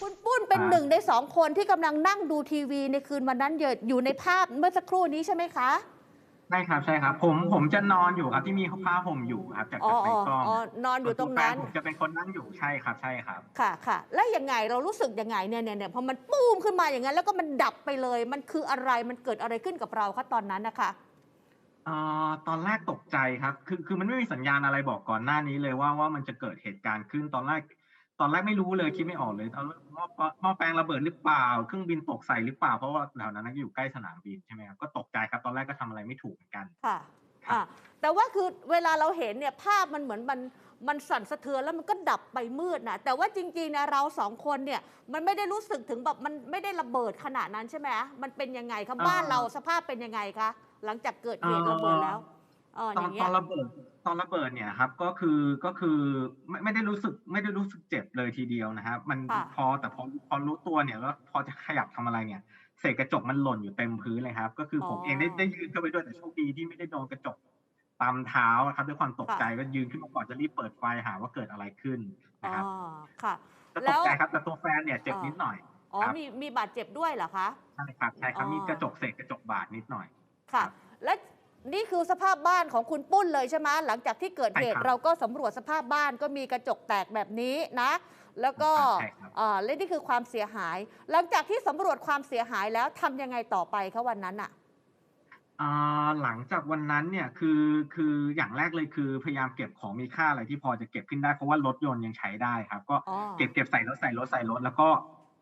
คุณปุ้นเป็นอ่าหนึ่งในสองคนที่กำลังนั่งดูทีวีในคืนวันนั้นอยู่อยู่ในภาพเมื่อสักครู่นี้ใช่ไหมคะ ใช่ครับใช่ครับ ผมผมจะนอนอยู่ครับที่มีผ้าห่มอยู่ครับจากอ๋อจากในอ๋อกล้องอ๋อนอนอยู่ตรงนั้น ส่วแฟผมจะเป็นคนนั่งอยู่ใช่ครับ ใช่ครับ ค่ะค่ะ แล้วยังไงเรารู้สึกยังไงเนี่ยเนี่ยเนี่ยพอมันปูมขึ้นมาอย่างนั้นแล้วก็มันดับไปเลย มันคืออะไรมันเกิดอะไรขึ้นกับเราคะตอนนั้นนะคะ เอ่อตอนแรกตกใจครับ คือคือมันไม่มีสัญญาณอะไรบอกก่อนหน้านี้เลยว่าว่ามันจะเกิดเหตุการณ์ขึ้นตอนแรก ตอนแรกไม่รู้เลยคิดไม่ออกเลยตอนแรกหม้อหม้อแปลงระเบิดหรือเปล่า เครื่องบินตกใส่หรือเปล่า เพราะว่าแถวนั้นอยู่ใกล้สนามบินใช่ไหมครับก็ตกใจครับตอนแรกก็ทำอะไรไม่ถูกเหมือนกันค่ะครับอะแต่ว่าคือเวลาเราเห็นเนี่ยภาพมันเหมือนมันมันสั่นสะเทือนแล้วมันก็ดับไปมืดนะแต่ว่าจริงๆนะเราสองคนเนี่ยมันไม่ได้รู้สึกถึงแบบมันไม่ได้ระเบิดขนาดนั้นใช่ไหมมันเป็นยังไงคะบ้านเราสภาพเป็นยังไงคะหลังจากเกิดเหตุระเบิดแล้ว เออตออนย่างเงี้ตอยนระเบิดตอนระเบิดเนี่ยครับก็คือก็คือไม่ไม่ได้รู้สึกไม่ได้รู้สึกเจ็บเลยทีเดียวนะครับ มันค่ะพอแต่พอพอรู้ตัวเนี่ยแล้วพอจะขยับทำอะไรเนี่ยเศษกระจกมันหล่นอยู่เต็มพื้นเลยครับ ก็คือผมเองได้ได้ยืนเข้าไปด้วยแต่โชคดีที่ไม่ได้โดนกระจกตามเท้านะครับ ด้วยความตกใจก็ยืนขึ้นมาก่อนจะรีบเปิดไฟหาว่าเกิดอะไรขึ้นอ๋นะอครับค่ะ ก็แล้ตกวใจครับแต่ตัวแฟนเนี่ยเจ็บอ๋อนิดหน่อยอ๋อครับมีมีบาดเจ็บด้วยเหรอคะใช่ครับใช่ครับอ๋อมีกระจกเศษกระจกบาดนิดหน่อยค่ะและ นี่คือสภาพบ้านของคุณปุ้นเลยใช่ไหมหลังจากที่เกิดเหตุใช่ครับเราก็สำรวจสภาพบ้านก็มีกระจกแตกแบบนี้นะ แล้วก็ใช่ครับอ่าและนี่คือความเสียหาย หลังจากที่สำรวจความเสียหายแล้วทำยังไงต่อไปคะวันนั้นอะอ่าหลังจากวันนั้นเนี่ยคือคืออย่างแรกเลยคือพยายามเก็บของมีค่าอะไรที่พอจะเก็บขึ้นได้เพราะว่ารถยนต์ยังใช้ได้ครับ ก็อ๋อเก็บเก็บใส่รถใส่รถใส่รถแล้วก็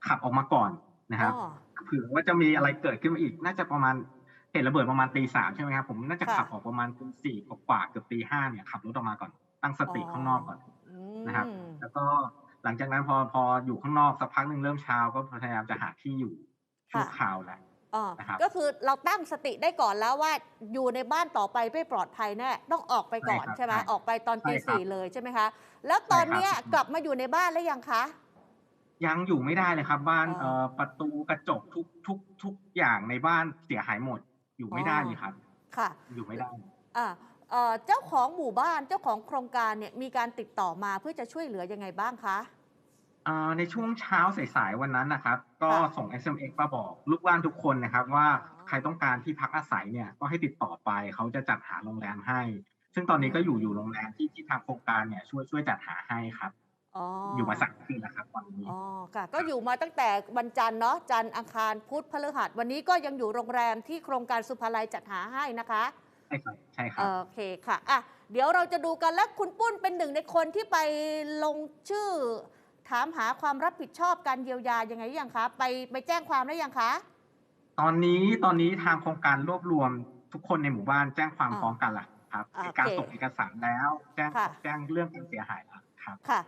ขับออกมาก่อนนะครับอ๋อเผื่อว่าจะมีอะไรเกิดขึ้นมาอีกน่าจะประมาณ เหตุระเบิดประมาณตีสามใช่ไหมครับผมน่าจะค่ะขับออกประมาณตีสี่กว่าๆเกือบตีห้าเนี่ยขับรถออกมาก่อนตั้งสติข้างนอกก่อนอืนะครับมแล้วก็หลังจากนั้นพอพออยู่ข้างนอกสักพักหนึ่งเริ่มเช้าก็พยายามจะหาที่อยู่ชั่วคราวแหละอ๋อนะครับก็คือเราตั้งสติได้ก่อนแล้วว่าอยู่ในบ้านต่อไปไม่ปลอดภัยแน่ต้องออกไปก่อนใช่ครับใช่ไหมใช่ออกไปตอนตีใช่ครับสี่เลยใช่ไหมคะ แล้วตอนเนี้ยใช่ครับกลับมาอยู่ในบ้านแล้วยังคะ ยังอยู่ไม่ได้เลยครับ บ้านอ๋อเอ่อประตูกระจกทุกทุกทุกอย่างในบ้านเสียหายหมด อยู่ไม่ได้อ๋อเลยครับ ค่ะ อยู่ไม่ได้อ่าเอ่อเจ้าของหมู่บ้านเจ้าของโครงการเนี่ยมีการติดต่อมาเพื่อจะช่วยเหลือยังไงบ้างคะอ่าในช่วงเช้าสายๆวันนั้นนะครับ ก็ค่ะส่ง SMS มาบอกลูกบ้านทุกคนนะครับ ว่าอ๋อใครต้องการที่พักอาศัยเนี่ยก็ให้ติดต่อไปเขาจะจัดหาโรงแรมให้ ซึ่งตอนนี้ก็อยู่อยู่โรงแรมที่ที่ทางโครงการเนี่ยช่วยช่วยจัดหาให้ครับ อ๋อออยู่มาสักคืนแล้วครับตอนนี้อ๋อค่ะ ก็อยู่มาตั้งแต่วันจันทร์เนาะจันทร์อังคารพุธพฤหัสวันนี้ก็ยังอยู่โรงแรมที่โครงการสุภาลัยจัดหาให้นะคะ ใช่ครับใช่ครับโอเคค่ะอะเดี๋ยวเราจะดูกันแล้วคุณปุ้นเป็นหนึ่งในคนที่ไปลงชื่อ ถามหาความรับผิดชอบการเยียวยายังไงหรือยังคะไปไปแจ้งความแล้วยังคะ ตอนนี้ตอนนี้ทางโครงการรวบรวมทุกคนในหมู่บ้านแจ้งความอ่าพร้อมกันละครับอ่ามีการโอเคส่งเอกสารแล้ว แจ้งค่ะแจ้งเรื่องการเสียหายแล้วครับค่ะ